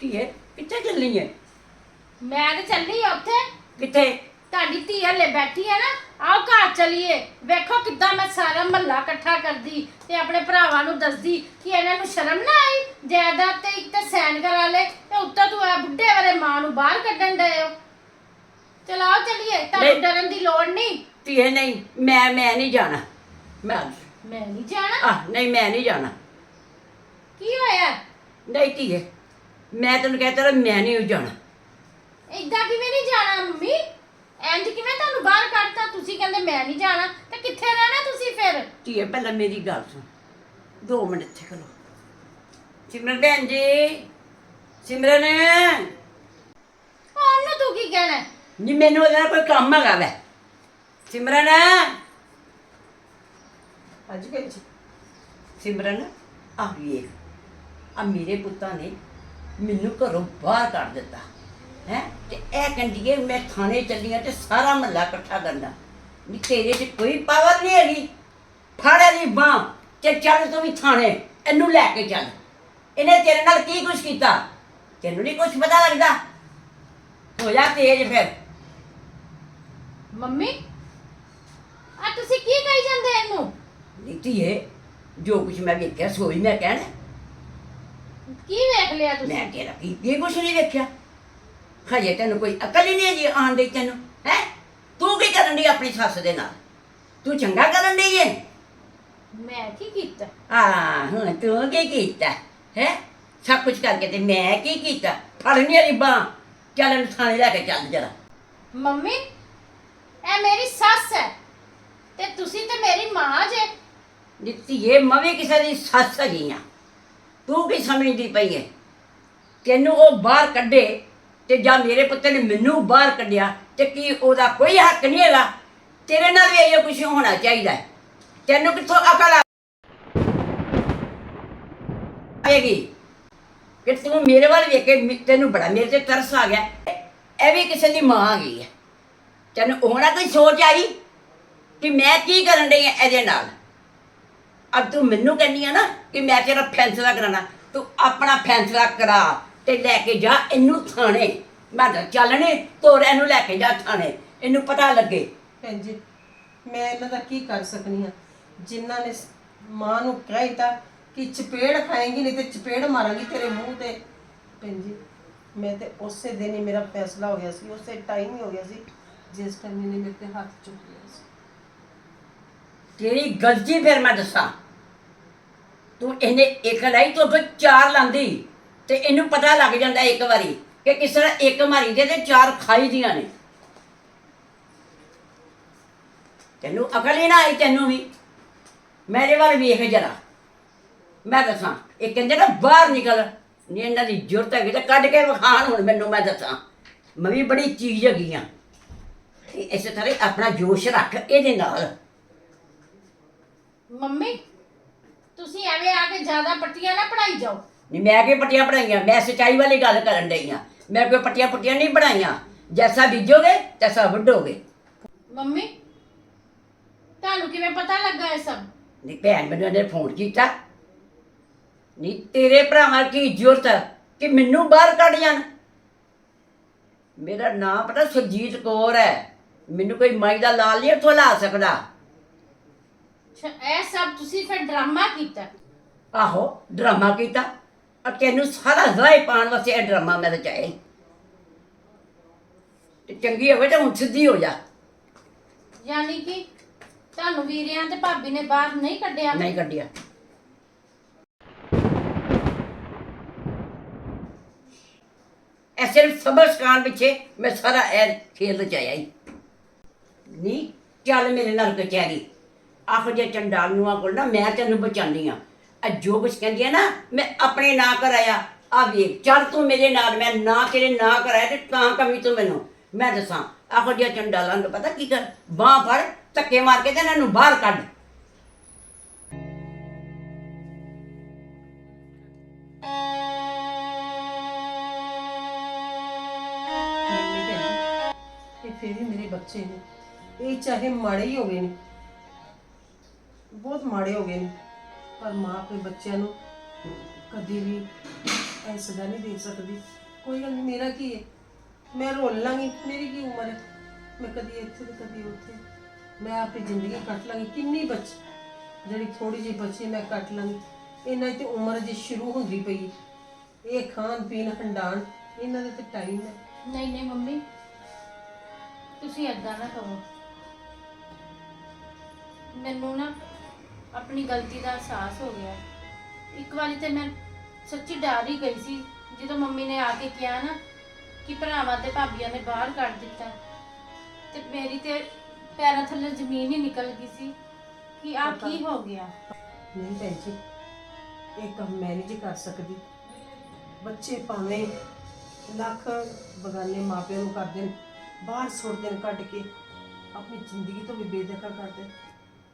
ਧੀਏ ਕਿੱਥੇ ਚੱਲੀ ਏ ਮੈਂ ਤੇ ਚੱਲੀ ਆ ਉੱਥੇ। ਕਿੱਥੇ? ਤੁਹਾਡੀ ਧੀ ਹਲੇ ਬੈਠੀ ਹੈ ਨਾ ਆਓ ਘਰ ਚਲੀਏ। ਵੇਖੋ ਕਿੱਦਾਂ ਮੈਂ ਸਾਰਾ ਮਹੱਲਾ ਇਕੱਠਾ ਕਰਦੀ ਤੇ ਆਪਣੇ ਭਰਾਵਾਂ ਨੂੰ ਦੱਸਦੀ ਕਿ ਇਹਨਾਂ ਨੂੰ ਸ਼ਰਮ ਨਾ ਆਈ। ਜਾਇਦਾਦ ਤੇ ਇੱਕ ਤੇ ਸੈਨ ਕਰਾ ਲੈ ਤੇ ਉੱਤੋਂ ਤੂੰ ਆ ਬੁੱਢੇ ਵਾਲੇ ਮਾਂ ਨੂੰ ਬਾਹਰ ਕੱਢਣ ਡਏ ਹੋ। ਚਲਾਓ ਚਲੀਏ ਤੁਹਾਨੂੰ ਨਹੀਂ। ਡਰਨ ਦੀ ਲੋੜ ਨਹੀਂ। ਧੀਏ ਨਹੀਂ ਮੈਂ ਮੈਂ ਨਹੀਂ ਜਾਣਾ। ਮੈਂ ਮੈਂ ਨਹੀਂ ਜਾਣਾ? ਆ ਨਹੀਂ ਮੈਂ ਨਹੀਂ ਜਾਣਾ। ਕੀ ਹੋਇਆ? ਨਹੀਂ ਧੀਏ ਮੈਂ ਤੈਨੂੰ ਕਹਤਾ ਮੈਂ ਨਹੀਂ ਜਾਣਾ। ਏਦਾਂ ਕਿਵੇਂ ਨਹੀਂ ਜਾਣਾ ਮੰਮੀ? ਇੰਜ ਕਿਵੇਂ ਤੁਹਾਨੂੰ ਬਾਹਰ ਕੱਢਤਾ? ਤੁਸੀਂ ਕਹਿੰਦੇ ਮੈਂ ਨਹੀਂ ਜਾਣਾ। ਤੇ ਕਿੱਥੇ ਰਹਿਣਾ ਤੁਸੀਂ ਫਿਰ? ਧੀਏ ਪਹਿਲਾਂ ਮੇਰੀ ਗੱਲ ਸੁਣ। ਦੋ ਮਿੰਟ ਇੱਥੇ ਖਲੋ ਸਿਮਰਨ ਭੈਣ ਜੀ ਸਿਮਰਨ। ਉਹਨੂੰ ਤੂੰ ਕੀ ਕਹਿਣਾ? ਹੈ? ਨੀ ਮੈਨੂੰ ਉਹਦਾ ਕੋਈ ਕੰਮ ਹੈਗਾ ਵੈ। ਸਿਮਰਨ। ਅੱਜ ਜੀ। ਸਿਮਰਨ ਆ ਵੇਖ। ਆ ਮੇਰੇ ਪੁੱਤਾਂ ਨੇ ਮੈਨੂੰ ਘਰੋਂ ਬਾਹਰ ਕੱਢ ਦਿੱਤਾ। ਹੈ? ਤੇ ਇਹ ਕੰਡੀਏ ਮੈਂ ਥਾਣੇ ਚੱਲੀ ਆਂ ਤੇ ਸਾਰਾ ਮਹੱਲਾ ਇਕੱਠਾ ਕਰਨਾ। ਨੀ ਤੇਰੇ 'ਚ ਕੋਈ ਪਾਵਰ ਨਹੀਂ ਹੈਗੀ। ਫੜ ਇਹਦੀ ਬਾਂਹ ਤੇ ਚੱਲ ਤੂੰ ਵੀ ਥਾਣੇ ਇਹਨੂੰ ਲੈ ਕੇ ਚੱਲ। ਇਹਨੇ ਤੇਰੇ ਨਾਲ ਕੀ ਕੁਛ ਕੀਤਾ? ਤੈਨੂੰ ਨਹੀਂ ਕੁਛ ਪਤਾ ਲੱਗਦਾ? ਹੋ ਜਾ ਤੇਜ ਫਿਰ। ਮੰਮੀ ਆ ਤੁਸੀਂ ਕੀ ਕਹੀ ਜਾਂਦੇ ਇਹਨੂੰ? ਨੀਤੀਏ ਜੋ ਕੁਛ ਮੈਂ ਵੇਖਿਆ ਸੋਈ ਮੈਂ ਕਹਿਣਾ। ਕੀ ਵੇਖ ਲਿਆ ਤੁਸੀਂ? ਮੈਂ ਤੇਰਾ ਕੀ ਇਹ ਕੁਛ ਨਹੀਂ ਵੇਖਿਆ। ਹਜੇ ਤੈਨੂੰ ਕੋਈ ਅਕਲ ਹੀ ਨਹੀਂ ਹੈ ਜੀ ਆਣ ਦੀ ਤੈਨੂੰ ਹੈ? ਤੂੰ ਕੀ ਕਰਨ ਦੀ ਆਪਣੀ ਸੱਸ ਦੇ ਨਾਲ? ਤੂੰ ਚੰਗਾ ਕਰਨ ਦੀ ਏ? ਮੈਂ ਕੀ ਕੀਤਾ? ਆ ਹੁਣ ਤੂੰ ਕੀ ਕੀਤਾ ਹੈ? ਸਭ ਕੁਝ ਕਰਕੇ ਤੇ ਮੈਂ ਕੀ ਕੀਤਾ? ਫੜਨੀ ਵਾਲੀ ਬਾਂਹ। ਚੱਲ ਇਹਨੂੰ ਥਾਣੇ ਲੈ ਕੇ ਚੱਲ ਜਰਾ। ਮੰਮੀ ਇਹ ਮੇਰੀ ਸੱਸ ਹੈ ਤੇ ਤੁਸੀਂ ਤੇ ਮੇਰੀ ਮਾਂ ਜੇ। ਦਿੱਤੀ ਇਹ ਮਵੇਂ ਕਿਸੇ ਦੀ ਸੱਸ ਹੈਗੀ ਆ। ਤੂੰ ਕੀ ਸਮਝਦੀ ਪਈ ਹੈ ਤੈਨੂੰ ਉਹ ਬਾਹਰ ਕੱਢੇ ਤੇ ਜਾਂ ਮੇਰੇ ਪੁੱਤ ਨੇ ਮੈਨੂੰ ਬਾਹਰ ਕੱਢਿਆ ਤੇ ਕੀ ਉਹਦਾ ਕੋਈ ਹੱਕ ਨਹੀਂ ਹੈਗਾ? ਤੇਰੇ ਨਾਲ ਵੀ ਇਹੋ ਕੁਝ ਹੋਣਾ ਚਾਹੀਦਾ ਹੈ। ਤੈਨੂੰ ਕਿੱਥੋਂ ਅਕਲ ਆਏਗੀ? ਕਿ ਤੂੰ ਮੇਰੇ ਵੱਲ ਵੇਖ ਕੇ ਮੇ- ਤੈਨੂੰ ਬੜਾ ਮੇਰੇ ਤੇ ਤਰਸ ਆ ਗਿਆ। ਇਹ ਵੀ ਕਿਸੇ ਦੀ ਮਾਂ ਆ ਗਈ ਹੈ। ਤੈਨੂੰ ਉਹਨਾਂ ਕੋਈ ਸੋਚ ਆਈ ਕਿ ਮੈਂ ਕੀ ਕਰਨ ਡਈ ਹਾਂ ਇਹਦੇ ਨਾਲ? ਅੱਜ ਤੂੰ ਮੈਨੂੰ ਕਹਿੰਦੀ ਆ ਨਾ ਕਿ ਮੈਂ ਤੇਰਾ ਫੈਸਲਾ ਕਰਾਣਾ ਤੂੰ ਆਪਣਾ ਫੈਸਲਾ ਕਰਾ ਤੇ ਲੈ ਕੇ ਜਾ ਇਹਨੂੰ ਥਾਣੇ। ਮੈਂ ਤਾਂ ਚੱਲਣੇ ਤੋਰ ਇਹਨੂੰ ਲੈ ਕੇ ਜਾ ਥਾਣੇ। ਇਹਨੂੰ ਪਤਾ ਲੱਗੇ। ਭੈਣ ਜੀ, ਮੈਂ ਇਹਨਾਂ ਦਾ ਕੀ ਕਰ ਸਕਨੀ ਆ ਜਿਨ੍ਹਾਂ ਨੇ ਸ- ਮਾਂ ਨੂੰ ਕਹਿਤਾ ਕਿ ਚਪੇੜ ਖਾਏਂਗੀ, ਨਹੀਂ ਤੇ ਚਪੇੜ ਮਾਰਾਂਗੀ ਤੇਰੇ ਮੂੰਹ ਤੇ। ਭੈਣ ਜੀ, ਮੈਂ ਤੇ ਉਸੇ ਦਿਨ ਹੀ ਮੇਰਾ ਫੈਸਲਾ ਹੋ ਗਿਆ ਸੀ, ਉਸੇ ਟਾਈਮ ਹੀ ਹੋ ਗਿਆ ਸੀ, ਜਿਸ ਟਾਈਮ ਇਹਨੇ ਮੇਰੇ ਤੇ ਹੱਥ ਚੁੱਕ ਲਿਆ ਸੀ। ਤੇਰੀ ਗਲਤੀ ਫਿਰ ਮੈਂ ਦੱਸਾਂ। ਤੂੰ ਇਹਨੇ ਇੱਕ ਲਾਈ, ਤੂੰ ਫਿਰ ਚਾਰ ਲਾਂਦੀ ਤੇ ਇਹਨੂੰ ਪਤਾ ਲੱਗ ਜਾਂਦਾ ਇੱਕ ਵਾਰੀ ਕਿ ਕਿਸ ਤਰ੍ਹਾਂ ਇੱਕ ਮਾਰੀ ਦੇ ਤੇ ਚਾਰ ਖਾਈ ਦੀਆਂ ਨੇ। ਤੈਨੂੰ ਅਕਲ ਹੀ ਨਾ ਆਈ ਤੈਨੂੰ ਵੀ। ਮੇਰੇ ਵੱਲ ਵੇਖ ਜਰਾ। ਮੈਂ ਦੱਸਾਂ, ਇਹ ਕਹਿੰਦੇ ਨਾ ਬਾਹਰ ਨਿਕਲ। ਨਹੀਂ, ਇਹਨਾਂ ਦੀ ਜ਼ਰੂਰਤ ਹੈਗੀ ਤੇ ਕੱਢ ਕੇ ਵਿਖਾਣ ਹੁਣ ਮੈਨੂੰ ਮੈਂ ਦੱਸਾਂ। ਮੈਂ ਵੀ ਬੜੀ ਚੀਜ਼ ਹੈਗੀ ਆ। ਤੇ ਇਸੇ ਤਰ੍ਹਾਂ ਆਪਣਾ ਜੋਸ਼ ਰੱਖ ਇਹਦੇ ਨਾਲ। ਮੰਮੀ ਤੁਸੀਂ ਐਵੇਂ ਆ ਕੇ ਜ਼ਿਆਦਾ ਪੱਟੀਆਂ ਨਾ ਪੜਾਈ ਜਾਓ। ਨਹੀਂ ਮੈਂ ਕਿ ਪੱਟੀਆਂ ਪੜਾਈਆਂ? ਮੈਂ ਸਚਾਈ ਵਾਲੀ ਗੱਲ ਕਰਨ ਡਈ ਆ। ਮੈਂ ਕੋਈ ਪੱਟੀਆਂ ਪੁੱਟੀਆਂ ਨਹੀਂ ਬਣਾਈਆਂ। ਜੈਸਾ ਬੀਜੋਗੇ ਤੈਸਾ ਵੱਢੋਗੇ। ਮੰਮੀ ਤੁਹਾਨੂੰ ਕਿਵੇਂ ਪਤਾ ਲੱਗਾ ਇਹ ਸਭ? ਨਹੀਂ ਭੈਣ ਮੈਨੂੰ ਇਹਨੇ ਫੋਨ ਕੀਤਾ। ਨਹੀਂ ਤੇਰੇ ਭਰਾਵਾਂ ਕੀ ਜ਼ਰੂਰਤ ਕਿ ਮੈਨੂੰ ਬਾਹਰ ਕੱਢ ਜਾਣ? ਮੇਰਾ ਨਾਮ ਪਤਾ ਸੁਰਜੀਤ ਕੌਰ ਹੈ। ਮੈਨੂੰ ਕੋਈ ਮਾਈ ਦਾ ਲਾਲ ਨਹੀਂ ਇੱਥੋਂ ਲਾ ਸਕਦਾ। ਅੱਛਾ, ਇਹ ਸਭ ਤੁਸੀਂ ਫਿਰ ਡਰਾਮਾ ਕੀਤਾ? ਆਹੋ ਡਰਾਮਾ ਕੀਤਾ। ਆ ਤੈਨੂੰ ਸਾਰਾ ਰਾਏ ਪਾਉਣ ਵਾਸਤੇ ਇਹ ਡਰਾਮਾ ਮੈਂ ਰਚਾਇਆ ਤੇ ਚੰਗੀ ਹੋਵੇ ਤਾਂ ਹੁਣ ਸਿੱਧੀ ਹੋ ਜਾ। ਯਾਨੀ ਕਿ ਤੁਹਾਨੂੰ ਵੀਰਿਆਂ ਤੇ ਭਾਬੀ ਨੇ ਬਾਹਰ ਨਹੀਂ ਕੱਢਿਆ? ਨਹੀਂ ਕੱਢਿਆ। ਸਿਰਫ ਸਬਰ ਸਕਾਨ ਪਿੱਛੇ ਮੈਂ ਸਾਰਾ ਇਹ ਖੇਲ ਰਚਾਇਆ ਹੀ ਨਹੀਂ ਚੱਲ ਮੇਰੇ ਨਾਲ ਕਚਹਿਰੀ। ਆਖੋ ਜੇ ਚੰਡਾਲ ਨੂੰ ਕੋਲ ਨਾ ਮੈਂ ਤੈਨੂੰ ਬਚਾਉਂਦੀ ਆ ਆ ਜੋ ਕੁਛ ਕਹਿੰਦੀ ਆ ਨਾ, ਮੈਂ ਆਪਣੇ ਨਾਂ ਕਰਾਇਆ। ਆ ਵੇਖ, ਚੱਲ ਤੂੰ ਮੇਰੇ ਨਾਲ, ਮੈਂ ਨਾ ਤੇਰੇ ਨਾਂ ਕਰਾਇਆ ਤੇ ਤਾਂ ਕਵੀ ਤੂੰ ਮੈਨੂੰ। ਮੈਂ ਦੱਸਾਂ ਆਖੋ ਜੇ ਚੰਡਾਲਾਂ ਨੂੰ ਪਤਾ ਕੀ ਕਰ? ਬਾਹ ਫੜ, ਧੱਕੇ ਮਾਰ ਕੇ ਤੇ ਇਹਨਾਂ ਨੂੰ ਬਾਹਰ ਕੱਢ। ਮੰਮੀ ਫਿਰ ਵੀ ਮੇਰੇ ਬੱਚੇ ਨੇ। ਇਹ ਚਾਹੇ ਮਾੜੇ ਹੀ ਹੋਵੇ ਨੇ। ਬਹੁਤ ਮਾੜੇ ਹੋ ਗਏ ਨੇ। ਪਰ ਮਾਂ ਆਪਣੇ ਬੱਚਿਆਂ ਨੂੰ ਕਦੀ ਵੀ ਐ ਸਜ਼ਾ ਨਹੀਂ ਦੇ ਸਕਦੀ। ਕੋਈ ਗੱਲ ਨਹੀਂ, ਮੇਰਾ ਕੀ ਹੈ? ਮੈਂ ਰੋਲ ਲਾਂਗੀ। ਮੇਰੀ ਕੀ ਉਮਰ ਹੈ? ਮੈਂ ਕਦੀ ਇੱਥੇ ਤੇ ਕਦੀ ਉੱਥੇ। ਮੈਂ ਆਪਣੀ ਜ਼ਿੰਦਗੀ ਕੱਟ ਲਾਂਗੀ। ਕਿੰਨੀ ਬਚ, ਜਿਹੜੀ ਥੋੜੀ ਜਿਹੀ ਬਚੀ ਮੈਂ ਕੱਟ ਲਾਂਗੀ। ਇਹਨਾਂ ਦੀ ਤੇ ਉਮਰ ਜੇ ਸ਼ੁਰੂ ਹੁੰਦੀ ਪਈ ਹੈ। ਇਹ ਖਾਣ ਪੀਣ, ਹੰਡਾਣ, ਇਹਨਾਂ ਦੇ ਤੇ ਟਾਈਮ ਹੈ। ਨਹੀਂ ਨਹੀਂ ਮੰਮੀ। ਤੁਸੀਂ ਏਦਾਂ ਨਾ ਕਹੋ ਮੈਨੂੰ ਨਾ ਆਪਣੀ ਗਲਤੀ ਦਾ ਅਹਿਸਾਸ ਹੋ ਗਿਆ। ਇੱਕ ਵਾਰੀ ਤੇ ਮੈਂ ਸੱਚੀ ਡਰ ਹੀ ਗਈ ਸੀ ਜਦੋਂ ਮੰਮੀ ਨੇ ਆ ਕੇ ਕਿਹਾ ਨਾ ਕਿ ਭਰਾਵਾਂ ਤੇ ਭਾਬੀਆਂ ਨੇ ਬਾਹਰ ਕੱਢ ਦਿੱਤਾ। ਤੇ ਮੇਰੀ ਤੇ ਪੈਰਾਂ ਥੱਲੇ ਜ਼ਮੀਨ ਹੀ ਨਿਕਲ ਗਈ ਸੀ ਕਿ ਆ ਕੀ ਹੋ ਗਿਆ। ਨਹੀਂ ਭੈਣ ਜੀ ਇਹ ਕੰਮ ਮੈਂ ਨਹੀਂ ਜੀ ਕਰ ਸਕਦੀ। ਬੱਚੇ ਭਾਵੇਂ ਲੱਖ ਬਗਾਨੇ ਮਾਪਿਆਂ ਨੂੰ ਕਰਦੇ ਨੇ ਬਾਹਰ ਸੁੱਟ ਦੇਣ ਕੱਢ ਕੇ ਆਪਣੀ ਜ਼ਿੰਦਗੀ ਤੋਂ ਵੀ ਬੇਦਖਲ ਕਰਦੇ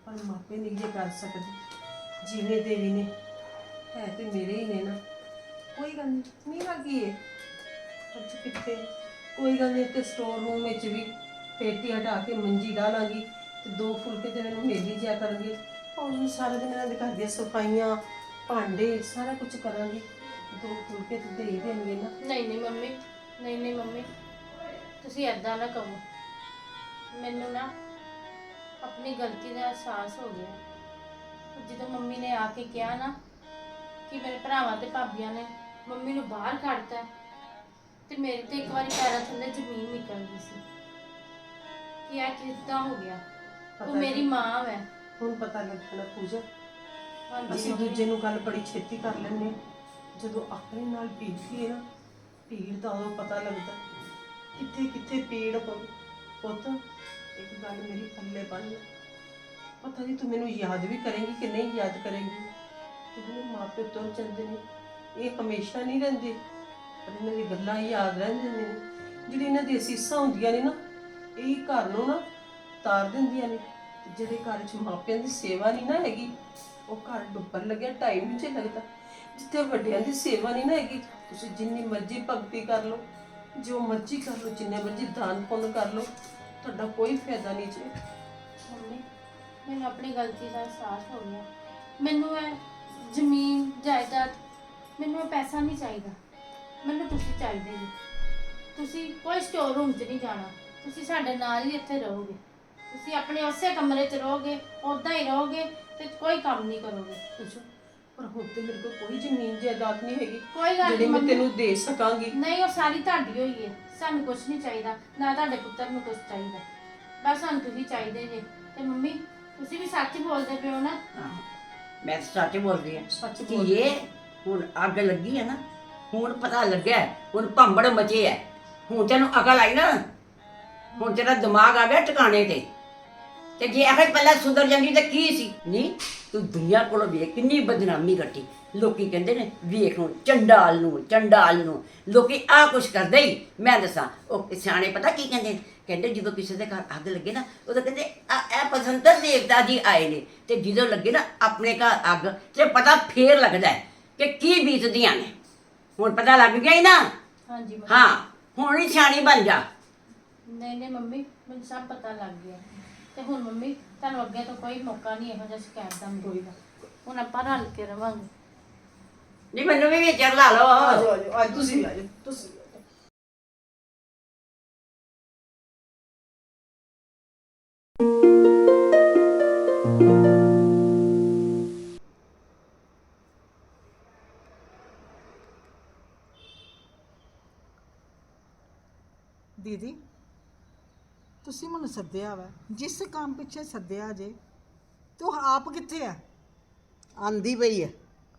ਪਰ ਮਾਪੇ ਨਹੀਂ ਜੇ ਕਰ ਸਕਦੇ। ਜਿਵੇਂ ਦੇ ਵੀ ਨੇ। ਹੈ ਤੇ ਮੇਰੇ ਹੀ ਨੇ ਨਾ। ਕੋਈ ਗੱਲ ਨਹੀਂ ਮੇਰਾ ਕੀ ਹੈ ਅੱਜ ਕਿੱਥੇ? ਕੋਈ ਗੱਲ ਨਹੀਂ ਤੇ ਸਟੋਰ ਰੂਮ ਵਿੱਚ ਵੀ ਪੇਟੀ ਹਟਾ ਕੇ ਮੰਜੀ ਡਾਲਾਂਗੀ ਤੇ ਦੋ ਫੁਲਕੇ ਤੇ ਮੈਨੂੰ ਮੇਲੀ ਜਿਆ ਕਰਨਗੇ। ਹੁਣ ਸਾਰਾ ਦਿਨ ਇਹਨਾਂ ਦੇ ਘਰ ਦੀਆਂ ਸਫਾਈਆਂ, ਭਾਂਡੇ, ਸਾਰਾ ਕੁਝ ਕਰਾਂਗੀ। ਦੋ ਫੁਲਕੇ ਤੇ ਦੇ ਹੀ ਦੇਣਗੇ ਨਾ। ਨਹੀਂ ਨਹੀਂ ਮੰਮੀ। ਨਹੀਂ ਨਹੀਂ ਮੰਮੀ। ਤੁਸੀਂ ਏਦਾਂ ਨਾ ਕਹੋ ਮੈਨੂੰ ਨਾ ਆਪਣੀ ਗਲਤੀ ਦਾ ਅਹਿਸਾਸ ਹੋ ਗਿਆ। ਜਦੋਂ ਮੰਮੀ ਨੇ ਆ ਕੇ ਕਿਹਾ ਨਾ ਕਿ ਮੇਰੇ ਭਰਾਵਾਂ ਤੇ ਭਾਬੀਆਂ ਨੇ ਮੰਮੀ ਨੂੰ ਬਾਹਰ ਕੱਢਤਾ ਤੇ ਮੇਰੇ ਤੇ ਇੱਕ ਵਾਰੀ ਪੈਰਾਂ ਥੱਲੇ ਜ਼ਮੀਨ ਨਿਕਲ ਗਈ ਸੀ। ਕਿ ਇਹ ਕਿੱਦਾਂ ਹੋ ਗਿਆ? ਪਤਾ ਤੂੰ ਮੇਰੀ ਮਾਂ ਹੈ ਹੁਣ ਪਤਾ ਲੱਗਣਾ ਪੂਜਾ। ਅਸੀਂ। ਦੂਜੇ ਨੂੰ ਗੱਲ ਬੜੀ ਛੇਤੀ ਕਰ ਲੈਂਦੇ ਹਾਂ। ਜਦੋਂ ਆਪਣੇ ਨਾਲ ਬੀਤਦੀ ਹੈ ਨਾ ਪੀੜ ਦਾ ਉਦੋਂ ਪਤਾ ਲੱਗਦਾ ਕਿੱਥੇ ਕਿੱਥੇ ਪੀੜ ਹੋਵੇ ਪੁੱਤ, ਇੱਕ ਗੱਲ ਮੇਰੀ ਪੱਲੇ ਬੰਨ। ਪਤਾ ਨਹੀਂ ਤੂੰ ਮੈਨੂੰ ਯਾਦ ਵੀ ਕਰੇਂਗੀ ਕਿ ਨਹੀਂ ਯਾਦ ਕਰੇਂਗੀ। ਜਿਹੜੇ ਮਾਪੇ ਤੁਰ ਜਾਂਦੇ ਨੇ। ਇਹ ਹਮੇਸ਼ਾ ਨਹੀਂ ਰਹਿੰਦੇ। ਪਰ ਇਹਨਾਂ ਦੀ ਗੱਲਾਂ ਯਾਦ ਰਹਿੰਦੀਆਂ ਨੇ। ਜਿਹੜੀ ਇਹਨਾਂ ਦੀ ਅਸੀਸਾਂ ਹੁੰਦੀਆਂ ਨੇ ਨਾ, ਇਹ ਘਰ ਨੂੰ ਨਾ ਤਾਰ ਦਿੰਦੀਆਂ ਨੇ। ਤੇ ਜਿਹੜੇ ਘਰ 'ਚ ਮਾਪਿਆਂ ਦੀ ਸੇਵਾ ਨਹੀਂ ਨਾ ਹੈਗੀ, ਉਹ ਘਰ ਡੁੱਬਣ ਲੱਗਿਆ ਟਾਈਮ ਚ ਲੱਗਦਾ। ਜਿੱਥੇ ਵੱਡਿਆਂ ਦੀ ਸੇਵਾ ਨਹੀਂ ਨਾ ਹੈਗੀ, ਤੁਸੀਂ ਜਿੰਨੀ ਮਰਜ਼ੀ ਭਗਤੀ ਕਰ ਲਓ। ਜੋ ਮਰਜ਼ੀ ਕਰ ਲਓ, ਜਿੰਨੇ ਮਰਜ਼ੀ ਦਾਨ ਪੁੰਨ ਕਰ ਲਓ। ਤੁਹਾਡਾ ਕੋਈ ਫਾਇਦਾ ਨਹੀਂ ਜੀ। ਮੰਮੀ ਮੈਨੂੰ ਆਪਣੀ ਗਲਤੀ ਦਾ ਅਹਿਸਾਸ ਹੋ ਗਿਆ। ਮੈਨੂੰ ਇਹ ਜ਼ਮੀਨ ਜਾਇਦਾਦ ਮੈਨੂੰ ਇਹ ਪੈਸਾ ਨਹੀਂ ਚਾਹੀਦਾ। ਮੈਨੂੰ ਤੁਸੀਂ ਚਾਹੀਦੇ ਜੀ ਤੁਸੀਂ ਕੋਈ ਸਟੋਰ ਰੂਮ 'ਚ ਨਹੀਂ ਜਾਣਾ। ਤੁਸੀਂ ਸਾਡੇ ਨਾਲ ਹੀ ਇੱਥੇ ਰਹੋਗੇ। ਤੁਸੀਂ ਆਪਣੇ ਉਸੇ ਕਮਰੇ 'ਚ ਰਹੋਗੇ ਉਦਾਂ ਹੀ ਰਹੋਗੇ ਤੇ ਕੋਈ ਕੰਮ ਨਹੀਂ ਕਰੋਗੇ। ਅੱਛਾ। ਪਰ ਹੁਣ ਤੇ ਮੇਰੇ ਕੋਲ ਕੋਈ ਜ਼ਮੀਨ ਜਾਇਦਾਦ ਨਹੀਂ ਹੈਗੀ। ਕੋਈ ਗੱਲ ਜਿਹੜੀ ਨਹੀਂ ਮੈਂ ਮੰਮੀ। ਤੈਨੂੰ ਦੇ ਸਕਾਂਗੀ। ਨਹੀਂ ਉਹ ਸਾਰੀ ਤੁਹਾਡੀ ਹੋਈ ਹੈ। ਸਾਨੂੰ ਕੁਝ ਨਹੀਂ ਚਾਹੀਦਾ। ਨਾ ਤੁਹਾਡੇ ਪੁੱਤਰ ਨੂੰ ਕੁਝ ਚਾਹੀਦਾ। ਬਸ ਸਾਨੂੰ ਤੁਸੀਂ ਚਾਹੀਦੇ ਜੇ। ਤੇ ਮੰਮੀ ਤੁਸੀਂ ਵੀ ਸੱਚ ਬੋਲਦੇ ਪਿਓ ਨਾ। ਮੈਂ ਤਾਂ ਸੱਚ ਬੋਲਦੀ ਆ ਸੱਚ ਕਿ ਬੋਲ ਇਹ ਹੁਣ ਅੱਗ ਲੱਗੀ ਹੈ ਨਾ। ਹੁਣ ਪਤਾ ਲੱਗਿਆ ਹੈ, ਹੁਣ ਭੰਬੜ ਮਚੇ ਹੈ। ਹੁਣ ਤੈਨੂੰ ਅਕਲ ਆਈ ਨਾ। ਹੁਣ ਤੇਰਾ ਦਿਮਾਗ ਆ ਗਿਆ ਟਿਕਾਣੇ ਤੇ। ਤੇ ਜੇ ਇਹ ਪਹਿਲਾਂ ਸੁਧਰ ਜਾਂਦੀ ਤਾਂ ਕੀ ਸੀ? ਨਹੀਂ ਤੂੰ ਦੁਨੀਆ ਕੋਲੋਂ ਵੇਖ ਕਿੰਨੀ ਬਦਨਾਮੀ ਕੱਟੀ ਲੋਕੀ ਕਹਿੰਦੇ ਨੇ ਵੇਖ ਹੁਣ ਚੰਡਾਲ ਨੂੰ ਚੰਡਾਲ ਨੂੰ। ਲੋਕੀ ਆ ਕੁਛ ਕਰਦੇ ਹੀ। ਮੈਂ ਦੱਸਾਂ ਉਹ ਸਿਆਣੇ ਪਤਾ ਕੀ ਕਹਿੰਦੇ ਨੇ? ਕਹਿੰਦੇ ਜਦੋਂ ਕਿਸੇ ਦੇ ਘਰ ਅੱਗ ਲੱਗੇ ਨਾ ਉਦੋਂ ਕਹਿੰਦੇ ਆ ਇਹ ਬਸੰਤਰ ਦੇਵਤਾ ਜੀ ਆਏ ਨੇ। ਤੇ ਜਦੋਂ ਲੱਗੇ ਨਾ ਆਪਣੇ ਘਰ ਅੱਗ ਤੇ ਪਤਾ ਫੇਰ ਲੱਗਦਾ ਹੈ ਕਿ ਕੀ ਬੀਤਦੀਆਂ ਨੇ। ਹੁਣ ਪਤਾ ਲੱਗ ਗਿਆ ਹੀ ਨਾ? ਹਾਂਜੀ ਮੰਮੀ। ਹਾਂ ਹੁਣ ਹੀ ਸਿਆਣੀ ਬਣ ਜਾ। ਨਹੀਂ ਨਹੀਂ ਮੰਮੀ ਮੈਨੂੰ ਸਭ ਪਤਾ ਲੱਗ ਗਿਆ। ਤੇ ਹੁਣ ਮੰਮੀ ਤੁਹਾਨੂੰ ਅੱਗੇ ਤੋਂ ਕੋਈ ਮੌਕਾ ਨਹੀਂ ਇਹੋ ਜਿਹਾ ਸ਼ਿਕਾਇਤ ਦਾ ਮਿਲੇਗਾ ਹੁਣ ਆਪਾਂ ਰਲ ਕੇ ਰਵਾਂਗੇ। ਨਹੀਂ ਮੈਨੂੰ ਵੀ ਵਿੱਚ ਲਾ ਲਓ। ਆਜੋ ਆਜੋ ਅੱਜ ਤੁਸੀਂ ਆਜੋ ਤੁਸੀਂ। ਦੀਦੀ ਤੁਸੀਂ ਮੈਨੂੰ ਸੱਦਿਆ ਵਾ ਜਿਸ ਕੰਮ ਪਿੱਛੇ ਸੱਦਿਆ ਜੇ ਤੇ ਉਹ ਆਪ ਕਿੱਥੇ ਆ? ਆਂਦੀ ਪਈ ਹੈ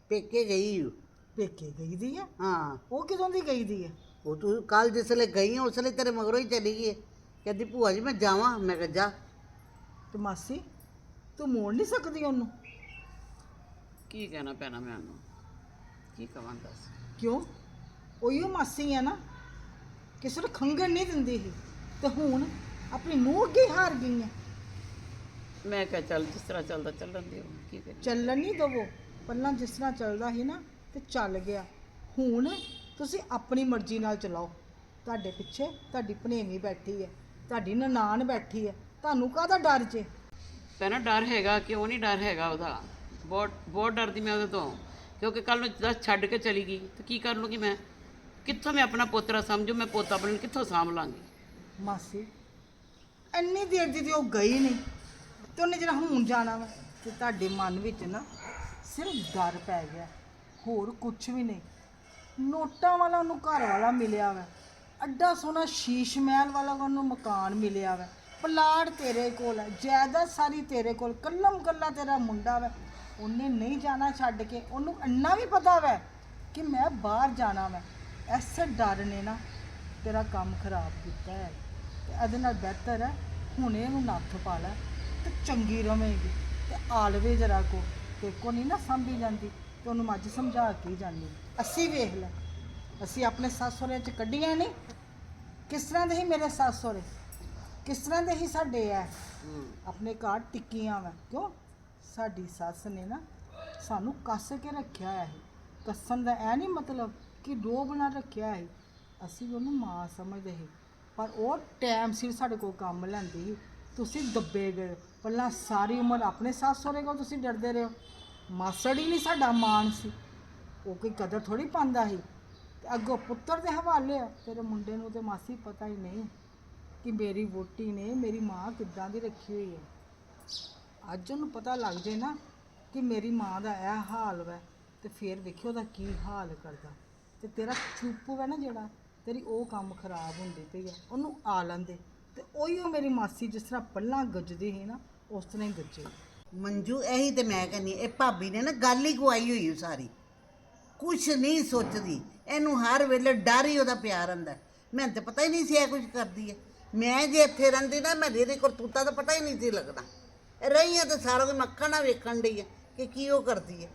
ਪੇਕੇ ਗਈ ਓ। ਪੇਕੇ ਗਈ ਦੀ ਆ? ਹਾਂ। ਉਹ ਕਿਦੋਂ ਦੀ ਗਈ ਦੀ ਆ? ਉਹ ਤੂੰ ਕੱਲ ਜਿਸਲੇ ਗਈ ਹੈ ਉਸਲੇ ਤੇਰੇ ਮਗਰੋਂ ਹੀ ਚਲੀ ਗਈ ਹੈ ਕਹਿੰਦੀ ਭੂਆ ਜੀ ਮੈਂ ਜਾਵਾਂ ਮੈਂ ਕਿਹਾ ਜਾ। ਤੇ ਮਾਸੀ ਤੂੰ ਮੋੜ ਨਹੀਂ ਸਕਦੀ ਉਹਨੂੰ? ਕੀ ਕਹਿਣਾ ਪੈਣਾ ਮੈਂ ਉਹਨੂੰ? ਕੀ ਕਵਾਂ ਦੱਸ? ਕਿਉਂ? ਉਹੀਓ ਮਾਸੀ ਆ ਨਾ ਕਿਸੇ ਨੂੰ ਖੰਗਣ ਨਹੀਂ ਦਿੰਦੀ ਸੀ। ਤੇ ਹੁਣ ਆਪਣੀ ਨੂੰਹ ਅੱਗੇ ਹਾਰ ਗਈ ਆ ਮੈਂ ਕਿਹਾ ਚੱਲ ਜਿਸ ਤਰ੍ਹਾਂ ਚੱਲਦਾ ਚੱਲਣ ਦਿਓ ਕੀ ਕਰੀਏ? ਚੱਲਣ ਨਹੀਂ ਦਵੋ। ਪਹਿਲਾਂ ਜਿਸ ਤਰ੍ਹਾਂ ਚੱਲਦਾ ਸੀ ਨਾ ਤੇ ਚੱਲ ਗਿਆ। ਹੁਣ ਤੁਸੀਂ ਆਪਣੀ ਮਰਜ਼ੀ ਨਾਲ ਚਲਾਓ। ਤੁਹਾਡੇ ਪਿੱਛੇ ਤੁਹਾਡੀ ਭਣੇਵੀਂ ਬੈਠੀ ਹੈ ਤੁਹਾਡੀ ਨਨਾਣ ਬੈਠੀ ਹੈ। ਤੁਹਾਨੂੰ ਕਾਹਦਾ ਡਰ ਜੇ? ਪਹਿਲਾਂ ਡਰ ਹੈਗਾ ਕਿਉਂ ਨਹੀਂ ਡਰ ਹੈਗਾ ਉਹਦਾ। ਬਹੁਤ ਬਹੁਤ ਡਰਦੀ ਮੈਂ ਉਹਦੇ ਤੋਂ। ਕਿਉਂਕਿ ਕੱਲ ਨੂੰ ਦੱਸ ਛੱਡ ਕੇ ਚਲੀ ਗਈ ਤੇ ਕੀ ਕਰ ਲੂੰਗੀ ਮੈਂ? ਕਿੱਥੋਂ ਮੈਂ ਆਪਣਾ ਪੋਤਰਾ ਸਮਝੂ? ਮੈਂ ਪੋਤਾ ਆਪਣੇ ਨੂੰ ਕਿੱਥੋਂ ਸਾਂਭ ਲਾਂਗੀ? ਮਾਸੀ ਇੰਨੀ ਦੇਰ ਦੀ ਤੇ ਉਹ ਗਈ ਨਹੀਂ ਤੇ ਉਹਨੇ ਜਿਹੜਾ ਹੁਣ ਜਾਣਾ ਵਾ ਤੇ ਤੁਹਾਡੇ ਮਨ ਵਿੱਚ ਨਾ ਸਿਰਫ ਡਰ ਪੈ ਗਿਆ, ਹੋਰ ਕੁਝ ਵੀ ਨਹੀਂ। ਨੋਟਾਂ ਵਾਲਾ ਉਹਨੂੰ ਘਰ ਵਾਲਾ ਮਿਲਿਆ ਵਾ, ਅੱਡਾ ਸੋਹਣਾ ਸ਼ੀਸ਼ ਮਹਿਲ ਵਾਲਾ ਉਹਨੂੰ ਮਕਾਨ ਮਿਲਿਆ ਵਾ। ਪਲਾਟ ਤੇਰੇ ਕੋਲ ਹੈ ਜਾਇਦਾਦ ਸਾਰੀ ਤੇਰੇ ਕੋਲ ਕੱਲਮ ਕੱਲਾ ਤੇਰਾ ਮੁੰਡਾ ਵਾ। ਉਹਨੇ ਨਹੀਂ ਜਾਣਾ ਛੱਡ ਕੇ, ਉਹਨੂੰ ਇੰਨਾ ਵੀ ਪਤਾ ਵਾ ਕਿ ਮੈਂ ਬਾਹਰ ਜਾਣਾ ਵਾ। ਐਸੇ ਡਰ ਨੇ ਨਾ ਤੇਰਾ ਕੰਮ ਖਰਾਬ ਕੀਤਾ ਹੈ। ਤੇ ਇਹਦੇ ਨਾਲ ਬਿਹਤਰ ਹੈ ਹੁਣੇ ਇਹਨੂੰ ਨੱਥ ਪਾ ਲੈ ਤੇ ਚੰਗੀ ਰਵੇਂਗੀ। ਤੇ ਆਲਵੇ ਜਰਾ ਕੋ, ਤੇ ਕੋ ਨਹੀਂ ਨਾ ਸੰਭੀ ਜਾਂਦੀ, ਤੇ ਉਹਨੂੰ ਮੱਝ ਸਮਝਾ ਕੇ ਹੀ ਜਾਂਦੀ ਅਸੀਂ ਵੇਖ ਲੈ, ਅਸੀਂ ਆਪਣੇ ਸੱਸ ਸਹੁਰੇ ਚ ਕੱਢੀਆਂ ਨਹੀਂ ਕਿਸ ਤਰ੍ਹਾਂ ਦੇ ਹੀ ਮੇਰੇ ਸੱਸ ਸਹੁਰੇ, ਕਿਸ ਤਰ੍ਹਾਂ ਦੇ ਹੀ ਸਾਡੇ ਐ। ਆਪਣੇ ਘਰ ਟਿੱਕੀਆਂ ਵਾ, ਕਿਉਂ? ਸਾਡੀ ਸੱਸ ਨੇ ਨਾ ਸਾਨੂੰ ਕੱਸ ਕੇ ਰੱਖਿਆ ਹੈ ਕੱਸਣ ਦਾ ਇਹ ਨਹੀਂ ਮਤਲਬ ਕਿ ਰੋਬ ਨਾਲ ਰੱਖਿਆ ਹੈ ਅਸੀਂ ਉਹਨੂੰ ਮਾਂ ਸਮਝਦੇ ਸੀ। ਪਰ ਉਹ ਟਾਈਮ ਸਿਰ ਸਾਡੇ ਕੋਲ ਕੰਮ ਲੈਂਦੀ ਸੀ ਤੁਸੀਂ ਦੱਬੇ ਗਏ। ਪਹਿਲਾਂ ਸਾਰੀ ਉਮਰ ਆਪਣੇ ਸੱਸ ਸਹੁਰੇ ਕੋਲ ਤੁਸੀਂ ਡਰਦੇ ਰਹੇ ਹੋ। ਮਾਸੜ ਹੀ ਨਹੀਂ ਸਾਡਾ ਮਾਣ ਸੀ। ਉਹ ਕੋਈ ਕਦਰ ਥੋੜੀ ਪਾਉਂਦਾ ਸੀ। ਤੇ ਅੱਗੋਂ ਪੁੱਤਰ ਦੇ ਹਵਾਲੇ ਆ। ਤੇਰੇ ਮੁੰਡੇ ਨੂੰ ਤੇ ਮਾਸੀ ਪਤਾ ਹੀ ਨਹੀਂ ਕਿ ਮੇਰੀ ਵੋਟੀ ਨੇ ਮੇਰੀ ਮਾਂ ਕਿੱਦਾਂ ਦੀ ਰੱਖੀ ਹੋਈ ਹੈ। ਅੱਜ ਉਹਨੂੰ ਪਤਾ ਲੱਗ ਜੇ ਨਾ ਕਿ ਮੇਰੀ ਮਾਂ ਦਾ ਇਹ ਹਾਲ ਵੈ ਤੇ ਫੇਰ ਵੇਖਿਓ ਉਹਦਾ ਕੀ ਹਾਲ ਕਰਦਾ। ਤੇ ਤੇਰਾ ਚੁੱਪ ਵੈ ਨਾ ਜਿਹੜਾ ਤੇਰੀ ਉਹ ਕੰਮ ਖਰਾਬ ਹੁੰਦੀ ਪਈ ਹੈ ਉਹਨੂੰ ਆ ਲੰਦੇ। ਤੇ ਉਹੀ ਉਹ ਮੇਰੀ ਮਾਸੀ ਜਿਸ ਤਰ੍ਹਾਂ ਪੱਲਾਂ ਗੱਜਦੀ ਸੀ ਨਾ, ਉਸ ਤਰ੍ਹਾਂ ਹੀ ਗੱਜੇ। ਮੰਜੂ, ਇਹੀ ਤੇ ਮੈਂ ਕਹਿੰਦੀ ਇਹ ਭਾਬੀ ਨੇ ਨਾ ਗੱਲ ਹੀ ਗਵਾਈ ਹੋਈ ਓ ਸਾਰੀ। ਕੁਛ ਨਹੀਂ ਸੋਚਦੀ। ਇਹਨੂੰ ਹਰ ਵੇਲੇ ਡਰ ਹੀ ਉਹਦਾ ਪਿਆਰ ਹੁੰਦਾ ਮੈਨੂੰ ਤੇ ਪਤਾ ਹੀ ਨਹੀਂ ਸੀ ਇਹ ਕੁਝ ਕਰਦੀ ਹੈ ਮੈਂ ਜੇ ਇੱਥੇ ਰਹਿੰਦੀ ਨਾ, ਮੈਂ ਇਹਦੀ ਕਰਤੂਤਾ ਦਾ ਪਤਾ ਹੀ ਨਹੀਂ ਸੀ ਲੱਗਦਾ। ਰਹੀ ਹੈ ਤੇ ਸਾਰਾ ਕੁਝ ਅੱਖਾਂ ਨਾਲ ਵੇਖਣ ਡਈ ਹੈ ਕਿ ਕੀ ਉਹ ਕਰਦੀ ਹੈ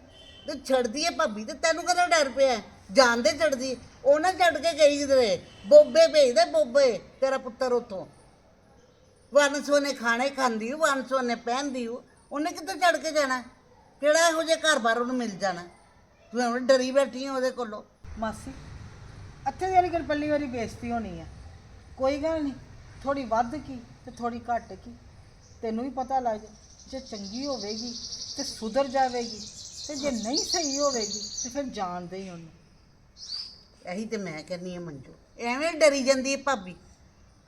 ਤੇ ਛੱਡਦੀ ਹੈ ਭਾਬੀ, ਤੇ ਤੈਨੂੰ ਕਦੋਂ ਡਰ ਪਿਆ? ਹੈ? ਜਾਣਦੇ ਛੱਡਦੀ ਹੈ। ਉਹ ਨਾ ਛੱਡ ਕੇ ਗਈ ਕਿਧਰੇ? ਬੋਬੇ ਭੇਜਦੇ ਬੋਬੇ, ਤੇਰਾ ਪੁੱਤਰ ਉਤੋਂ ਵਨ ਸੋਨੇ ਖਾਣੇ ਖਾਂਦੀ ਹੋ ਵਨ ਸੋਨੇ ਪਹਿਨਦੀ ਹੋ ਉਹਨੇ ਕਿੱਥੇ ਚੜ ਕੇ ਜਾਣਾ? ਕਿਹੜਾ ਇਹੋ ਜਿਹਾ ਘਰ-ਬਾਰ ਉਹਨੂੰ ਮਿਲ ਜਾਣਾ? ਤੂੰ ਹੁਣ ਡਰੀ ਬੈਠੀ ਆ ਉਹਦੇ ਕੋਲੋਂ। ਮਾਸੀ ਹੱਥੇ ਦੀ ਵਾਲੀ ਗੱਲ ਪਹਿਲੀ ਵਾਰੀ ਬੇਇੱਜ਼ਤੀ ਹੋਣੀ ਹੈ ਕੋਈ ਗੱਲ ਨਹੀਂ। ਥੋੜੀ ਵੱਧ ਕੀ ਤੇ ਥੋੜੀ ਘੱਟ ਕੀ? ਤੈਨੂੰ ਵੀ ਪਤਾ ਲੱਗ ਜਾ, ਜੇ ਚੰਗੀ ਹੋਵੇਗੀ ਤੇ ਸੁਧਰ ਜਾਵੇਗੀ ਤੇ ਜੇ ਨਹੀਂ ਸਹੀ ਹੋਵੇਗੀ ਤੇ ਫਿਰ ਜਾਣਦੇ ਹੀ ਉਹਨੂੰ। ਇਹੀ ਤੇ ਮੈਂ ਕਹਿੰਦੀ ਆ ਮੰਜੂ। ਐਵੇਂ ਡਰੀ ਜਾਂਦੀ ਹੈ ਭਾਬੀ।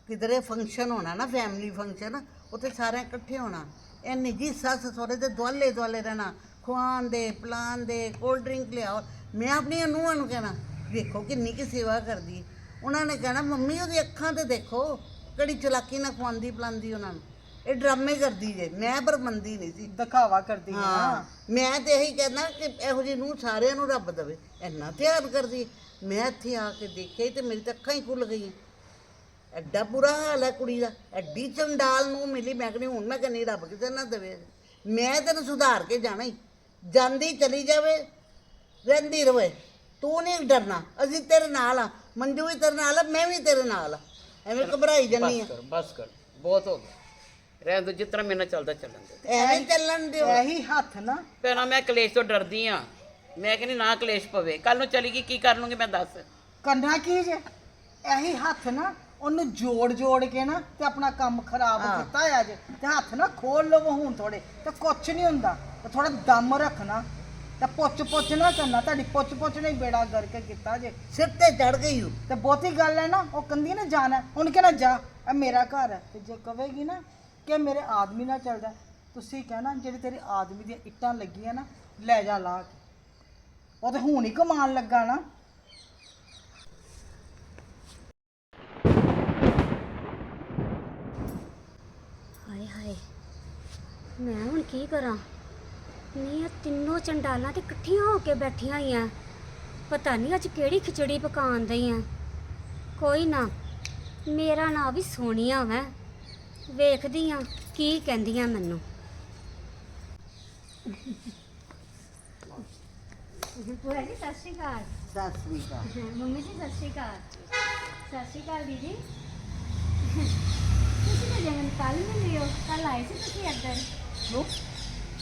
ਕਿਧਰੇ ਫੰਕਸ਼ਨ ਹੋਣਾ ਨਾ ਫੈਮਿਲੀ ਫੰਕਸ਼ਨ ਉੱਥੇ ਸਾਰਿਆਂ ਇਕੱਠੇ ਹੋਣਾ। ਇਹ ਨਿੱਜੀ ਸੱਸ ਸਹੁਰੇ ਦੇ ਦੁਆਲੇ ਦੁਆਲੇ ਰਹਿਣਾ। ਖਵਾਉਣ ਦੇ ਪਲਾਨ ਦੇ ਕੋਲਡ ਡਰਿੰਕ ਲਿਆਓ। ਮੈਂ ਆਪਣੀਆਂ ਨੂੰਹਾਂ ਨੂੰ ਕਹਿਣਾ, ਵੇਖੋ ਕਿੰਨੀ ਕੀ ਸੇਵਾ ਕਰਦੀ। ਉਹਨਾਂ ਨੇ ਕਹਿਣਾ, ਮੰਮੀ ਉਹਦੀ ਅੱਖਾਂ ਤੇ ਦੇਖੋ, ਕਿਹੜੀ ਚਲਾਕੀ ਨਾਲ ਖਵਾਉਂਦੀ, ਪਲਾਉਂਦੀ ਉਹਨਾਂ ਨੂੰ। ਇਹ ਡਰਾਮੇ ਕਰਦੀ ਜੇ। ਮੈਂ ਪਰ ਮੰਨਦੀ ਨਹੀਂ ਸੀ। ਦਿਖਾਵਾ ਕਰਦੀ ਹੈ ਹਾਂ ਨਾ ਮੈਂ ਤੇ ਇਹੀ ਕਹਿੰਦਾ ਕਿ ਇਹੋ ਜਿਹੀ ਨੂੰ ਸਾਰਿਆਂ ਨੂੰ ਰੱਬ ਦੇਵੇ। ਇੰਨਾ ਧਿਆਨ ਕਰਦੀ। ਮੈਂ ਇੱਥੇ ਆ ਕੇ ਦੇਖਿਆ ਤੇ ਮੇਰੀ ਤਾਂ ਅੱਖਾਂ ਹੀ ਖੁੱਲ ਗਈਆਂ। ਐਡਾ ਬੁਰਾ ਹਾਲ ਹੈ ਕੁੜੀ ਦਾ। ਐਡੀ ਚੰਡਾਲ ਨੂੰ ਮਿਲੀ। ਮੈਂ ਕਹਿੰਦੀ ਹੁਣ ਮੈਂ ਕਹਿੰਦੀ ਰੱਬ ਕਿਸੇ ਨਾ ਦੇਵੇ। ਮੈਂ ਤੈਨੂੰ ਸੁਧਾਰ ਕੇ ਜਾਣਾ ਹੀ ਜਾਂਦੀ ਚਲੀ ਜਾਵੇ ਰਹਿੰਦੀ ਰਵੇ। ਤੂੰ ਨਹੀਂ ਡਰਨਾ। ਅਸੀਂ ਤੇਰੇ ਨਾਲ ਆ। ਮੰਜੂ ਵੀ ਤੇਰੇ ਨਾਲ ਆ ਮੈਂ ਵੀ ਤੇਰੇ ਨਾਲ ਆ। ਐਵੇਂ ਘਬਰਾਈ ਜੰਨੀ ਆ। ਬਸ ਕਰ ਬਸ ਕਰ। ਬਹੁਤ ਹੋ ਗਿਆ। ਰਹਿਣ ਦੋ ਜਿਸ ਤਰ੍ਹਾਂ ਮੇਰੇ ਨਾਲ ਚੱਲਦਾ ਚੱਲਣ ਦੇ। ਐਵੇਂ ਚੱਲਣ ਦਿਓ। ਇਹੀ ਹੱਥ ਨਾ। ਪਹਿਲਾਂ ਮੈਂ ਕਲੇਸ਼ ਤੋਂ ਡਰਦੀ ਆ। ਮੈਂ ਕਹਿੰਦੀ ਨਾ ਕਲੇਸ਼ ਪਵੇ। ਕੱਲ ਨੂੰ ਚਲੀ ਗਈ ਕੀ ਕਰ ਲੂੰਗੀ ਮੈਂ ਦੱਸ। ਕਰਨਾ ਕੀ ਜੇ? ਇਹੀ ਹੱਥ ਨਾ ਉਹਨੂੰ ਜੋੜ ਜੋੜ ਕੇ ਨਾ ਤੇ ਆਪਣਾ ਕੰਮ ਖਰਾਬ ਕੀਤਾ ਆ ਜੇ। ਤੇ ਹੱਥ ਨਾ ਖੋਲ ਲਵੋ ਹੁਣ ਥੋੜੇ ਤੇ ਕੁਛ ਨਹੀਂ ਹੁੰਦਾ। ਤੇ ਥੋੜਾ ਦਮ ਰੱਖਣਾ। ਤੇ ਪੁੱਛ ਪੁੱਛ ਨਾ ਕਰਨਾ। ਤੁਹਾਡੀ ਪੁੱਛ ਪੁੱਛ ਨੇ ਹੀ ਬੇੜਾ ਕਰਕੇ ਕੀਤਾ ਜੇ। ਸਿਰ ਤੇ ਚੜ ਗਈ ਹੂੰ ਤੇ ਬਹੁਤੀ ਗੱਲ ਹੈ ਨਾ ਉਹ ਕੰਦੀ ਨਾ ਜਾਣਾ। ਹੁਣ ਕਹਿੰਦਾ ਜਾ? ਇਹ ਮੇਰਾ ਘਰ ਹੈ। ਤੇ ਜੇ ਕਵੇਗੀ ਨਾ ਕਿ ਮੇਰੇ ਆਦਮੀ ਨਾਲ ਚੱਲਦਾ ਤੁਸੀਂ ਕਹਿਣਾ, ਜਿਹੜੀ ਤੇਰੀ ਆਦਮੀ ਦੀਆਂ ਇੱਟਾਂ ਲੱਗੀਆਂ ਨਾ, ਲੈ ਜਾ ਲਾ ਕੇ। ਉਹ ਤੇ ਹੁਣ ਹੀ ਕਮਾਨ ਲੱਗਾ ਨਾ। ਹਾਏ ਹਾਏ, ਮੈਂ ਹੁਣ ਕੀ ਕਰਾਂ? ਨਹੀਂ, ਇਹ ਤਿੰਨੋਂ ਚੰਡਾਲਾਂ ਤੇ ਇਕੱਠੀਆਂ ਹੋ ਕੇ ਬੈਠੀਆਂ ਹੋਈਆਂ ਪਤਾ ਨਹੀਂ ਅੱਜ ਕਿਹੜੀ ਖਿਚੜੀ ਪਕਾਉਣ ਦਈਆਂ ਕੋਈ ਨਾ, ਮੇਰਾ ਨਾਂ ਵੀ ਸੋਨੀਆ ਵਾ। ਵੇਖਦੀ ਆ ਕੀ ਕਹਿੰਦੀਆਂ ਮੈਨੂੰ। ਭੂਆ ਜੀ ਸਤਿ ਸ਼੍ਰੀ ਅਕਾਲ। ਸਤਿ ਸ੍ਰੀ ਅਕਾਲ। ਮੰਮੀ ਜੀ ਸਤਿ ਸ਼੍ਰੀ ਅਕਾਲ। ਸਤਿ ਸ਼੍ਰੀ ਅਕਾਲ ਦੀਦੀ। ਤੁਸੀਂ ਤਾਂ ਕੱਲ ਮਿਲੇ ਹੋ ਕੱਲ ਆਏ ਸੀ ਤੁਸੀਂ ਇੱਧਰ।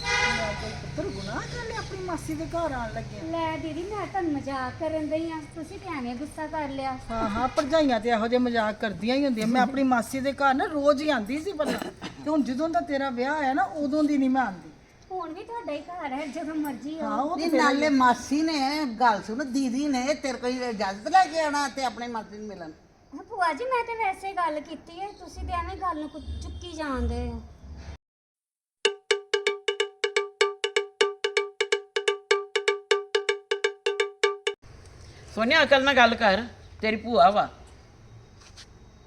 ਮੈਂ ਕੋਈ ਪੁੱਤਰ ਗੁਨਾਹ ਕਰ ਲਿਆ ਆਪਣੀ ਮਾਸੀ ਦੇ ਘਰ ਆਣ ਲੱਗਿਆ ਲੈ ਦੀਦੀ ਮੈਂ ਤੁਹਾਨੂੰ ਮਜ਼ਾਕ ਕਰਨ ਦਈ ਆ। ਤੁਸੀਂ ਤੇ ਐਵੇਂ ਗੁੱਸਾ ਕਰ ਲਿਆ। ਹਾਂ ਹਾਂ ਭਰਜਾਈਆਂ ਤੇ ਇਹੋ ਜਿਹੇ ਮਜ਼ਾਕ ਕਰਦੀਆਂ ਹੀ ਹੁੰਦੀਆਂ। ਮੈਂ ਆਪਣੀ ਮਾਸੀ ਦੇ ਘਰ ਨਾ ਰੋਜ਼ ਹੀ ਆਂਦੀ ਸੀ ਪਹਿਲਾਂ। ਤੇ ਹੁਣ ਜਦੋਂ ਦਾ ਤੇਰਾ ਵਿਆਹ ਆਇਆ ਨਾ ਉਦੋਂ ਦੀ ਨਹੀਂ ਮੈਂ ਆਂਦੀ ਹੁਣ ਵੀ ਤੁਹਾਡਾ ਹੀ ਘਰ ਹੈ ਜਦੋਂ ਮਰਜ਼ੀ ਆਓ। ਹਾਂ ਉਹ ਨਹੀਂ ਨਾਲੇ ਮਾਸੀ ਨੇ ਗੱਲ ਸੁਣ ਦੀਦੀ ਨੇ ਤੇਰੇ ਕੋਲ ਇਜਾਜ਼ਤ ਲੈ ਕੇ ਆਣਾ ਤੇ ਆਪਣੇ ਮਾਸੀ ਨੂੰ ਮਿਲਣ। ਹਾਂ, ਭੂਆ ਜੀ ਮੈਂ ਤੇ ਵੈਸੇ ਗੱਲ ਕੀਤੀ ਹੈ। ਤੁਸੀਂ ਤੇ ਐਵੇਂ ਗੱਲ ਨੂੰ ਕੁ- ਚੁੱਕੀ ਜਾਂਦੇ ਹੋ। ਸੋਨੀਆ ਅਕਲ ਨਾਲ ਗੱਲ ਕਰ ਤੇਰੀ ਭੂਆ ਵਾ।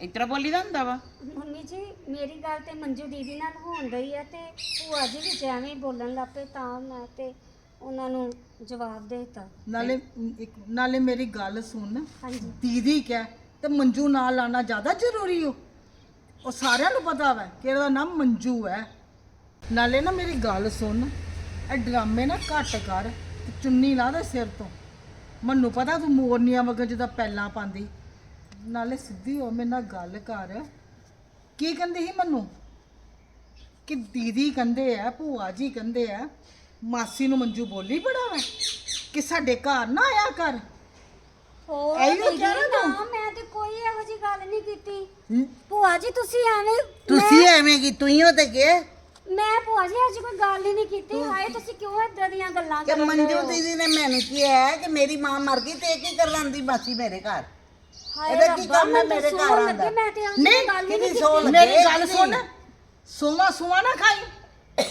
ਇਸ ਤਰ੍ਹਾਂ ਬੋਲੀ ਦਾ ਹੁੰਦਾ ਵਾ। ਮੰਮੀ ਜੀ ਮੇਰੀ ਗੱਲ ਤੇ ਮੰਜੂ ਦੀਦੀ ਨਾਲ ਹੋਣ ਰਹੀ ਹੈ ਤੇ ਭੂਆ ਜੀ ਵਿੱਚ ਐਵੇਂ ਹੀ ਬੋਲਣ ਲੱਗ ਪਏ ਤਾਂ ਮੈਂ ਤੇ ਉਹਨਾਂ ਨੂੰ ਜਵਾਬ ਦਿੱਤਾ। ਨਾਲੇ ਇੱਕ ਨਾਲੇ ਮੇਰੀ ਗੱਲ ਸੁਣ। ਹਾਂਜੀ। ਦੀਦੀ ਕਹਿ ਤੇ ਮੰਜੂ ਨਾਲ ਆਣਾ ਜ਼ਿਆਦਾ ਜ਼ਰੂਰੀ ਹੋ ਉਹ ਸਾਰਿਆਂ ਨੂੰ ਪਤਾ ਵਾ ਕਿ ਇਹਦਾ ਨਾਮ ਮੰਜੂ ਹੈ। ਨਾਲੇ ਨਾ ਮੇਰੀ ਗੱਲ ਸੁਣ। ਇਹ ਡਰਾਮੇ ਨਾ ਘੱਟ ਕਰ ਤੇ ਚੁੰਨੀ ਲਾ ਦੇ ਸਿਰ ਤੋਂ। ਮੈਨੂੰ ਪਤਾ ਤੂੰ ਮੋਰਨੀਆਂ ਵਗਰ ਜਿਹਦਾ ਪਹਿਲਾਂ ਪਾਉਂਦੀ। ਨਾਲੇ ਸਿੱਧੀ ਹੋ ਮੇਰੇ ਨਾਲ ਗੱਲ ਕਰ। ਕੀ ਕਹਿੰਦੀ ਸੀ ਮੈਨੂੰ? ਕਿ ਦੀਦੀ ਕਹਿੰਦੇ ਆ ਭੂਆ ਜੀ ਕਹਿੰਦੇ ਆ ਮਾਸੀ ਨੂੰ ਮੰਜੂ ਬੋਲੀ ਬੜਾ ਵਾ ਕਿ ਸਾਡੇ ਘਰ ਨਾ ਆਇਆ ਕਰ। ਹੋਰ ਐਹੀਓ ਦੀਦੀ, ਕਹਿ ਰਹੇ ਤੂੰ? ਨਾ ਮੈਂ ਤੇ ਕੋਈ ਇਹੋ ਜੀ ਗੱਲ ਨਹੀਂ ਕੀਤੀ। ਭੂਆ ਜੀ ਤੁਸੀਂ ਐਵੇਂ ਤੁਸੀਂ ਐਵੇਂ ਕੀ ਤੂੰ ਹੀ ਹੋ ਤੇ ਕਿ ਮੈਂ ਭੂਆ ਜੀ ਅੱਜ ਕੋਈ ਗੱਲ ਹੀ ਨਹੀਂ ਕੀਤੀ ਹਾਏ ਤੁਸੀਂ ਕਿਉਂ ਇਦਾਂ ਦੀਆਂ ਗੱਲਾਂ ਕਿ ਕਰਦੇ ਮੰਜੂ ਹੋ? ਦੀਦੀ ਨੇ ਮੈਨੂੰ ਕਿਹਾ ਹੈ ਕਿ ਮੇਰੀ ਮਾਂ ਮਰ ਗਈ ਤੇ ਇਹ ਕੀ ਕਰ ਲਾਂਦੀ ਮਾਸੀ ਮੇਰੇ ਘਰ ਹਾਏ ਇਹਦਾ ਕੀ ਰੱਬਾ, ਕੰਮ ਹੈ ਮੈਨੂੰ ਮੇਰੇ ਸੌਣ ਘਰ ਲੱਗੇ? ਮੈਂ ਤੇ ਅੱਜ ਨਹੀਂ, ਗੱਲ ਹੀ ਕਿਹਦੀ ਨਹੀਂ ਸੌਣ ਕੀਤੀ ਲੱਗੇ? ਮੇਰੀ ਗੱਲ। ਸੁਣ ਸੋਵਾ ਸੋਵਾ ਨਾ ਖਾਈ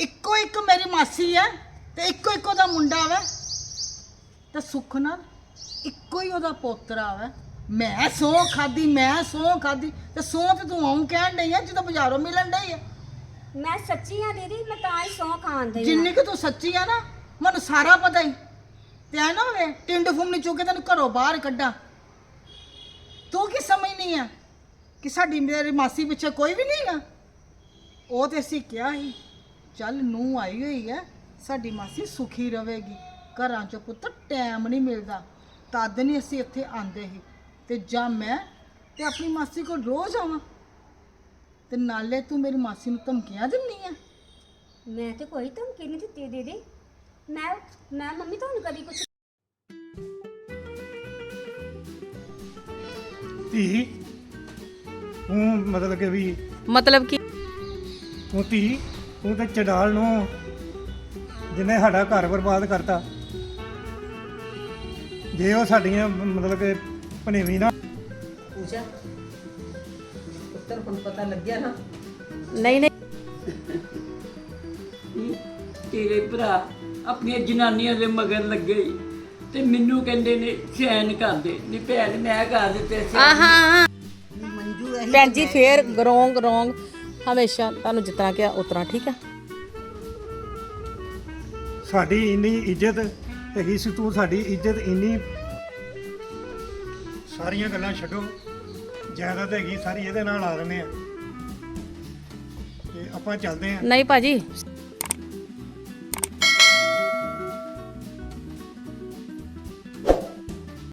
ਇੱਕੋ ਇੱਕ ਮੇਰੀ ਮਾਸੀ ਹੈ ਤੇ ਇੱਕੋ ਇੱਕੋ ਦਾ ਮੁੰਡਾ ਵਾ ਤੇ ਸੁੱਖ ਨਾਲ ਇੱਕੋ ਹੀ ਉਹਦਾ ਪੋਤਰਾ ਵਾ ਮੈਂ ਸੌ ਖਾਦੀ ਮੈਂ ਸੌ ਖਾਦੀ ਤੇ ਸੌ ਤੇ ਤੂੰ ਆਉਂ ਕਹਿਣ ਡਈ ਆ ਜਦੋਂ ਬਾਜ਼ਾਰੋਂ ਮਿਲਣ ਡਈ ਆ ਮੈਂ ਸੱਚੀ ਆ ਦੀਦੀ ਮੈਂ ਤਾਂ ਹੀ ਸੌ ਖਾਣ ਦਈ ਜਿੰਨੀ ਕਿ ਤੂੰ ਸੱਚੀ ਆ ਨਾ ਮੈਨੂੰ ਸਾਰਾ ਪਤਾ ਹੀ ਤੇ ਐ ਨਾ ਹੋਵੇ ਟਿੰਡ ਫੁੰਮਣੀ ਚੁੱਕ ਕੇ ਤੈਨੂੰ ਘਰੋਂ ਬਾਹਰ ਕੱਢਾਂ। ਤੂੰ ਕੀ ਸਮਝਨੀ ਆ ਕਿ ਸਾਡੀ ਮੇਰੀ ਮਾਸੀ ਪਿੱਛੇ ਕੋਈ ਵੀ ਨਹੀਂ ਆ ਉਹ ਤੇ ਅਸੀਂ ਕਿਹਾ ਸੀ ਚੱਲ ਨੂੰ ਆਈ ਹੋਈ ਹੈ ਸਾਡੀ ਮਾਸੀ ਸੁਖੀ ਰਵੇਗੀ ਘਰਾਂ ਚੋਂ ਪੁੱਤ ਟਾਈਮ ਨਹੀਂ ਮਿਲਦਾ ਤਦ ਨਹੀਂ ਅਸੀਂ ਇੱਥੇ ਆਂਦੇ ਸੀ। ਤੇ ਜਾਂ ਮੈਂ ਤੇ ਆਪਣੀ ਮਾਸੀ ਕੋਲ ਰੋਜ਼ ਆਵਾਂ? ਤੇ ਨਾਲੇ ਤੂੰ ਮੇਰੀ ਮਾਸੀ ਨੂੰ ਧਮਕੀਆਂ ਦਿੰਨੀ ਆ। ਮੈਂ ਤੇ ਕੋਈ ਧਮਕੀ ਨਹੀਂ ਦਿੱਤੀ ਦੀਦੀ। ਮੈਂ ਮੈਂ ਮੰਮੀ ਤੁਹਾਨੂੰ ਕਦੀ ਕੁਝ ਧੀ ਤੂੰ ਮਤਲਬ ਕਿ ਵੀ ਮਤਲਬ ਕਿ? ਤੂੰ ਧੀ ਤੂੰ ਤੇ ਚੜਾਲ ਨੂੰ ਜਿਹਨੇ ਸਾਡਾ ਘਰ ਬਰਬਾਦ ਕਰਤਾ। ਜੇ ਉਹ ਸਾਡੀਆਂ ਮਤਲਬ ਕਿ ਭਣੇਵੀਂ ਨਾ ਪੂਜਾ ਉੱਤਰ ਹੁਣ ਪਤਾ ਲੱਗਿਆ ਨਾ। ਨਹੀਂ ਨਹੀਂ। ਤੇਰੇ ਭਰਾ ਆਪਣੀਆਂ ਜਨਾਨੀਆਂ ਦੇ ਮਗਰ ਲੱਗੇ ਈ ਤੇ ਮੈਨੂੰ ਕਹਿੰਦੇ ਨੇ ਚੈਨ ਕਰ ਦੇ। ਨਹੀਂ ਭੈਣ ਮੈਂ ਕਰ ਦਿੱਤੇ ਸੀ। ਆਹਾਂ ਮੰਜੂ ਇਹੀ ਭੈਣ ਜੀ ਫੇਰ ਰੋਂਗ ਰੋਂਗ। ਹਮੇਸ਼ਾ ਤੁਹਾਨੂੰ ਜਿਤਨਾ ਕਿਹਾ ਉਤਨਾ ਠੀਕ ਹੈ ਸਾਡੀ ਇੰਨੀ ਇੱਜ਼ਤ ਹੈਗੀ ਸੀ ਤੂੰ ਸਾਡੀ ਇੱਜ਼ਤ ਇੰਨੀ। ਸਾਰੀਆਂ ਗੱਲਾਂ ਛੱਡੋ। ਜਾਇਦਾਦ ਹੈਗੀ ਸਾਰੀ ਇਹਦੇ ਨਾਲ ਆ ਦਿੰਦੇ ਆ। ਤੇ ਆਪਾਂ ਚੱਲਦੇ ਆ। ਨਹੀਂ ਭਾਜੀ